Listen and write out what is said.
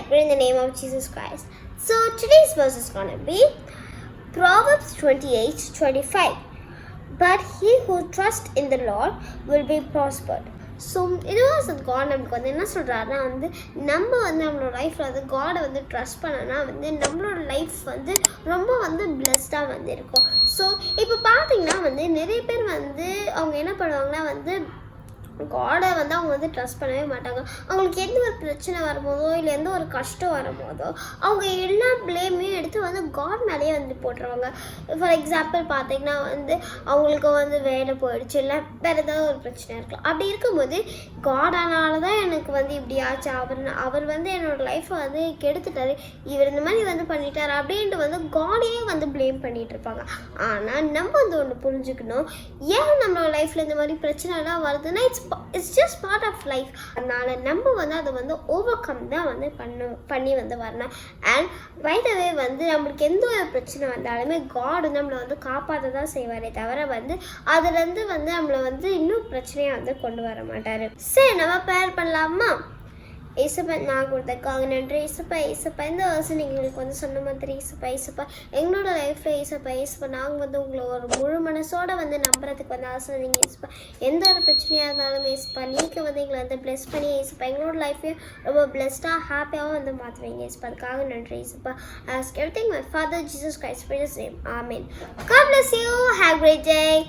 name of Jesus Christ. So today's verse is going to be Proverbs 28 25. But he who trusts in the Lord will be prospered. So இது was God நமக்கு வந்து என்ன சொல்கிறாருன்னா வந்து நம்ம வந்து நம்மளோட லைஃப்பில் வந்து காடை வந்து ட்ரஸ்ட் பண்ணனா வந்து நம்மளோட லைஃப் வந்து ரொம்ப வந்து பிளஸ்டாக வந்து இருக்கும் ஸோ இப்போ பார்த்தீங்கன்னா வந்து நிறைய பேர் வந்து அவங்க என்ன பண்ணுவாங்கன்னா வந்து காடை வந்து அவங்க வந்து ட்ரஸ்ட் பண்ணவே மாட்டாங்க. அவங்களுக்கு எந்த ஒரு பிரச்சனை வரும்போதோ இல்லை எந்த ஒரு கஷ்டம் வரும்போதோ அவங்க எல்லா ப்ளேமையும் எடுத்து வந்து காட் மேலேயே வந்து போட்டுருவாங்க. ஃபார் எக்ஸாம்பிள் பார்த்தீங்கன்னா வந்து அவங்களுக்கு வந்து வேலை போயிடுச்சு இல்லை வேறு ஏதாவது ஒரு பிரச்சனை இருக்கலாம். அப்படி இருக்கும்போது காடானால தான் எனக்கு வந்து இப்படி ஆச்சு. அவர் அவர் வந்து என்னோடய லைஃப்பை வந்து கெடுத்துட்டாரு. இவர் இந்த மாதிரி வந்து பண்ணிட்டார் அப்படின்ட்டு வந்து காடையே வந்து ப்ளேம் பண்ணிட்டு இருப்பாங்க. ஆனால் நம்ம வந்து ஒன்று புரிஞ்சுக்கணும். ஏன் நம்மளோட லைஃப்பில் இந்த மாதிரி பிரச்சனைலாம் வருதுன்னா it's it's just part of life அதனால் நம்ம வந்து அதை வந்து ஓவர் கம் தான் வந்து பண்ண பண்ணி வந்து வரணும். அண்ட் வைதவே வந்து நம்மளுக்கு எந்த ஒரு பிரச்சனை வந்தாலுமே காடு நம்மளை வந்து காப்பாற்ற தான் செய்வாரே தவிர வந்து அதுலேருந்து வந்து நம்மளை வந்து இன்னும் பிரச்சனையாக வந்து கொண்டு வர மாட்டார். சரி நம்ம பேர் பண்ணலாமா? ஏசப்பா நான் கொடுத்தக்காக நன்றி. ஏசப்பா ஏசப்பா இந்த வருஷம் நீங்கள் எங்களுக்கு வந்து சொன்ன மாதிரி ஏசப்பா ஏசப்பா எங்களோட லைஃப்பில் ஏசப்பா ஏசப்பா நாங்கள் வந்து உங்களை ஒரு முழு மனசோட வந்து நம்புறதுக்கு வந்து ஆசை நீங்கள் எந்த ஒரு பிரச்சனையாக இருந்தாலும் ஏசப்பா நீங்கள் வந்து எங்களை வந்து ப்ளெஸ் பண்ணி ஏசப்பா எங்களோட லைஃப்பையும் ரொம்ப பிளெஸ்டாக ஹாப்பியாகவும் வந்து மாற்றுவீங்க ஏசப்பா. அதுக்காக நன்றி ஏசப்பா. Ask everything my father Jesus Christ name ஆமீன் God bless you. You a great day.